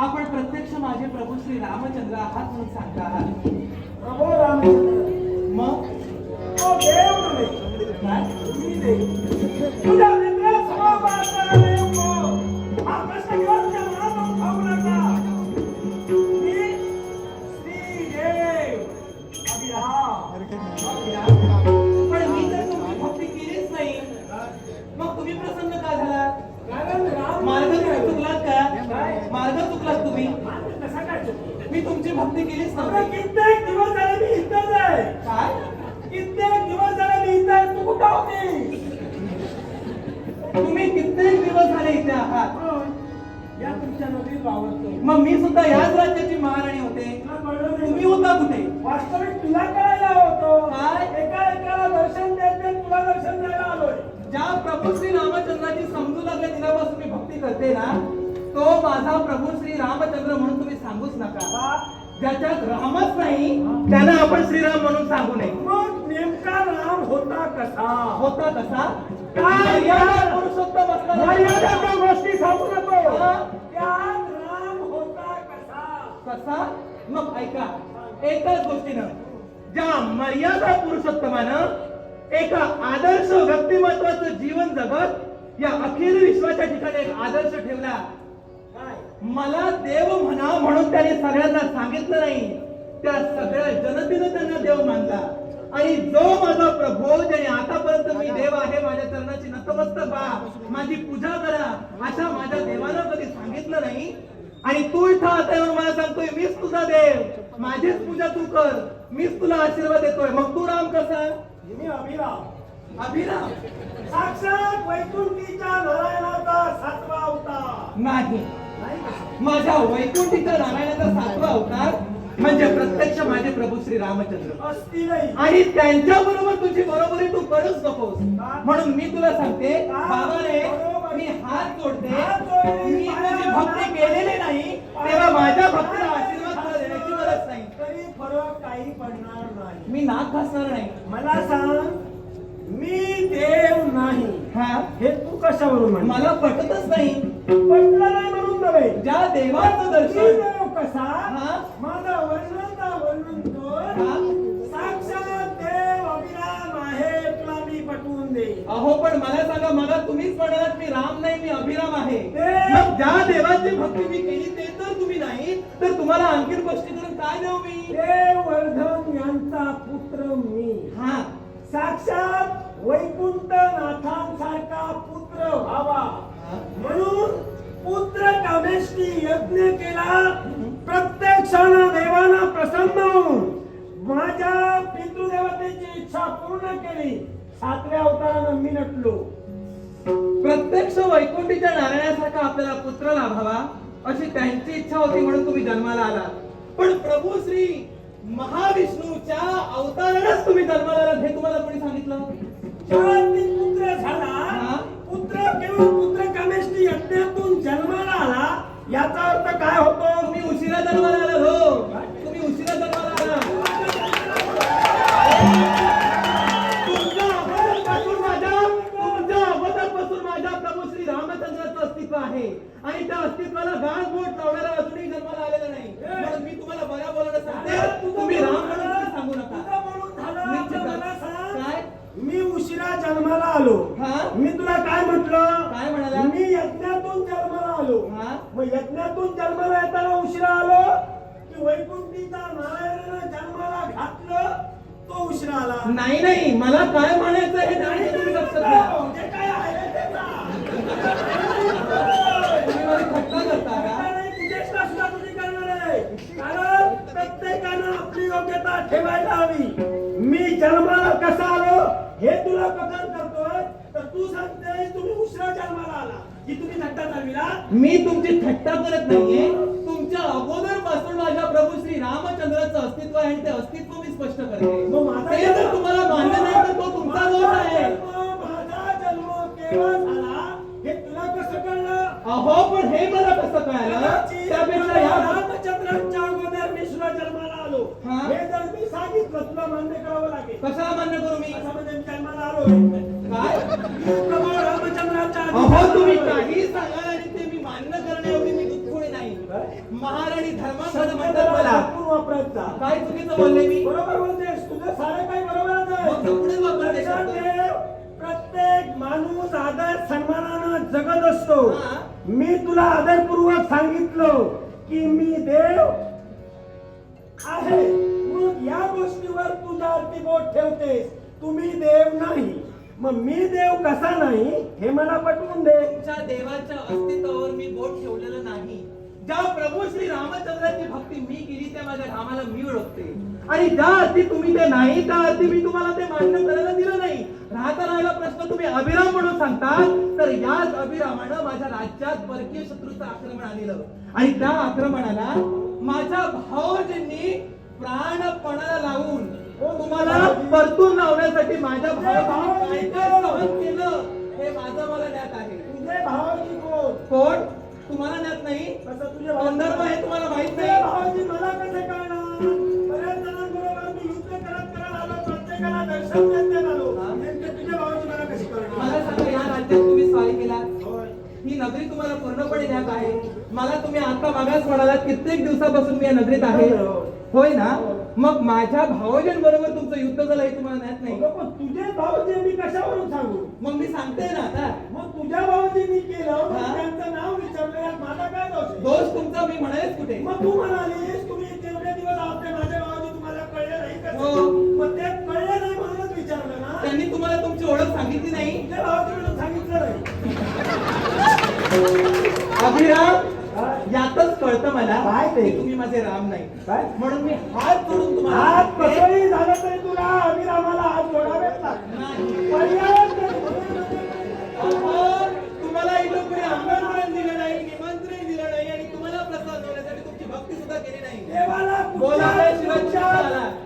आपण प्रत्यक्ष माझे प्रभू श्री रामचंद्र आहात म्हणून सांगता आहात. प्रभो रामचंद्र. मग? तो देव नव्हे. काय? मी देव. तुझ्या मित्रासमोर वाचणारा देव कोण? हा प्रश्न नका. मी अभिराम. पण मी तर तुमची भक्ती केलीच नाही. मग तुम्ही प्रसन्न का कारण राम मार्ग चुकलात का? मार्ग चुकलात तुम्ही मात्र कसा काय चुकलो? भक्ती केलीच नव्हती. कित्येक दिवस झाले मी इथंच आहे. काय? कित्येक दिवस झाले मी इथं आहे. तू कुठं होती? तुम्ही कित्येक दिवस झाले इथे आहात. या तुमच्या नदीत वावरतो मग मी सुद्धा याच राज्याची महाराणी होते? तुम्ही होता कुठे? वास्तविक तुला करायला होतो. काय? एका एकाला दर्शन देत तुला दर्शन द्यायला आलोय. ज्या प्रभू श्री रामचंद्राची समजू लागल्या दिनापासून मी भक्ती करते ना तो माझा प्रभू श्री रामचंद्र म्हणून तुम्ही ज्याच्यात रामच नाही त्यांना आपण श्रीराम म्हणून सांगू नये. मग नेमका राम होता कसा? होता कसा? काय? मर्यादा पुरुषोत्तम असताना- मर्यादेच्या गोष्टी सांगू नको? त्यात राम होता कसा? कसा? मग ऐका एकाच गोष्टीनं ज्या मर्यादा पुरुषोत्तमानं एका आदर्श व्यक्तिमत्वाचं जीवन जगत या अखिल विश्वाच्या ठिकाणी एक आदर्श ठेवला मला देव म्हणा म्हणून त्याने सगळ्यांना सांगितलं नाही. त्या सगळ्या जनतेनं त्यांना देव मानला. आणि जो माझा प्रभू ज्याने आतापर्यंत मी देव आहे माझ्या चरणाची नतमस्तक व्हा. माझी पूजा करा. अशा माझ्या देवानं कधी सांगितलं नाही. आणि तू इथं आता येऊन मला सांगतोय मीच तुझा देव. माझीच पूजा तू कर. मीच तुला आशीर्वाद देतोय. मग तू राम कसा? मी अभिराम. अभिराम? साक्षात वैकुंठीच्या नारायणाचा सातवा अवतार. नाही? माझ्या वैकुंठीचा नारायणाचा सातवा अवतार म्हणजे प्रत्यक्ष माझे प्रभू श्री रामचंद्र. आणि त्यांच्या बरोबर तुझी बरोबरी तू करूच नकोस. म्हणून मी तुला सांगते बाबाने मी हात जोडते. मी तुझी भक्ती केलेली नाही तेव्हा माझ्या भक्तीला आशीर्वाद तुला देण्याची गरज नाही. तरी फरक काही पडणार नाही. मी नाक घासणार नाही. मला सांग मी देव नाही. हा? हे तू कशावरून मला पटतच नाही. पटलं नाही नव्हे ज्या देवाचं दर्शन. कसा? माझा वर्णनता वर्णन कर? साक्षात देव अभिराम आहे तुला मी पटवून दे अहो पण मला सांगा मला तुम्हीच म्हणालात मी राम नाही मी अभिराम आहे. मग ज्या देवाची भक्ती मी केली ते तर तुम्ही नाही तर तुम्हाला आणखीन गोष्टी करून काय देऊ मी? देव वर्धन यांचा पुत्र मी. नाही. सातव्या अवतारानं मी नटलो. प्रत्यक्ष वैकुंठीच्या नारायणासारखा आपल्याला पुत्र लाभावा अशी त्यांची इच्छा होती म्हणून तुम्ही जन्माला आला पण प्रभू श्री महाविष्णूच्या अवतारालाच तुम्ही जन्माला आलात हे तुम्हाला कोणी सांगितलं? अस्तित्व आहे. आणि त्या अस्तित्वाला गाळ बोट लावणारा अजूनही जन्माला आलेला नाही. म्हणून मी तुम्हाला बऱ्या बोलायला सांगते. तुम्ही राम म्हणून सांगू नका. काय? मी उशिरा जन्माला आलो? मी तुला काय म्हटलं? काय म्हणाला? मी यज्ञातून जन्माला आलो? मग यज्ञातून जन्माला येताना उशिरा आलो की वैकुंठीचा नारायणानं जन्माला घातलं तो उशिरा आला. नाही नाही. मला काय म्हणायचं हे जाणीव तुम्ही लक्षात घ्या की तुम्ही थट्टा चालविला? मी तुमची थट्टा करत नाहीये. तुमच्या अगोदरपासून माझ्या प्रभू श्री रामचंद्राचं अस्तित्व आहे आणि ते अस्तित्व मी स्पष्ट करते मग माझा ते जर तुम्हाला मान्य नाही तर तो तुमचा दोष आहे. जन्म माझा जन्म केव्हा झाला? हे तुला कसं कळलं? अहो पण हे मला कसं कळालं? त्यापेक्षा या रामचंद्रांच्या अगोदर मी सुद्धा जन्माला आलो. हा? हे जर मी सांगितलं तुला मान्य करावं लागेल. कशाला मान्य करू मी? जन्माला आलो? काय? प्रभू रामचंद्राच्या अहो तुम्ही आधी- काही सांगा आणि ते मी मान्य करण्याएवढी मी दुःखोळी नाही. करत जा काय चुकीचं बोलले मी? बरोबर बोलतेस. तुझं सारं काही बरोबरच आहे? पुढे वापरते शब्द. प्रत्येक माणूस आदर सन्मानानं जगत असतो. हा. मी तुला आदरपूर्वक सांगितलं की मी देव आहे. मग या गोष्टीवर अर्थी बोट ठेवतेस. तुम्ही देव नाही. मग मी देव कसा नाही हे मला पटवून दे. तुमच्या देवाच्या अस्तित्वावर मी बोट ठेवलेलं नाही. ज्या प्रभू श्री रामचंद्राची भक्ती मी केली त्या माझ्या रामाला मी ओळखते. आणि ज्या अर्थी तुम्ही ते नाही त्या अर्थी मी तुम्हाला ते मान्य करायला दिलं नाही. राहता राहिला प्रश्न तुम्ही अभिराम म्हणून सांगता तर याच अभिरामानं माझ्या राज्यात परकीय शत्रूचं आक्रमण आणलं. आणि त्या आक्रमणाला माझ्या भावजींनी प्राणपणाला लावून तुम्हाला परतून लावण्यासाठी माझ्या भावाजींनी काय काय सहन केलं हे माझं मला ज्ञात आहे. तुझे भावाची कोण? कोण? तुम्हाला ज्ञात नाही? कसं तुझे संदर्भ आहे तुम्हाला माहीत नाही? भावाची मला कसे कळणार? बऱ्याच जणांबरोबर मी युद्ध करत करत आलो प्रत्येकाला दर्शन देत आलो. हा. नेमके तुझे भावाची मला कशी कळणार? मला सांगा या राज्यात तुम्ही स्वारी केला. ही नगरी तुम्हाला पूर्णपणे ज्ञात आहे. मला तुम्ही आता मागास म्हणालात कित्येक दिवसापासून मी या नगरीत आहे. होय ना मग माझ्या भावजांबरोबर तुमचं युद्ध झालं हे तुम्हाला ज्ञात नाही अगं, पण तुझे भाऊजी मी कशावरून सांगू मग मी सांगते ना आता मग तुझ्या भाऊजी मी केलं मग. त्यांचं नाव विचारलं यात माझा काय दोष आहे? दोष तुमचा मी म्हणालेच कुठे मग तू म्हणालीस तुम्ही तेवढे दिवस आपले माझे भाऊजी तुम्हाला कळले नाही कसे? हो. मग ते कळले नाही म्हणूनच विचारलं ना त्यांनी तुम्हाला तुमची ओळख सांगितली नाही तुझे भाऊजी म्हणून सांगितलं नाही अभिराम मला काय ते? की तुम्ही माझे राम नाही काय? म्हणून मी हात जोडून हात तुम्हाला कसंही झालं तरी तुला अभिरामाला हात जोडावेच लागतात नाही. पर्यायच नाही. अहो, तुम्हाला इथं कोणी आमंत्रण दिलं नाही निमंत्रण दिलं नाही आणि तुम्हाला प्रसाद होण्यासाठी तुमची भक्ती सुद्धा केली नाही देवाला?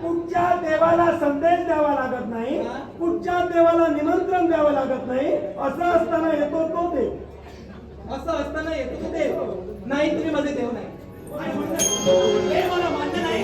कुठच्या देवाला संदेश द्यावा लागत नाही हा? कुठच्या देवाला निमंत्रण द्यावं लागत नाही असं असताना येतो तो देव असं असताना येतो तो देव नाही तुम्ही माझे देव नाही मला मान्य नाही.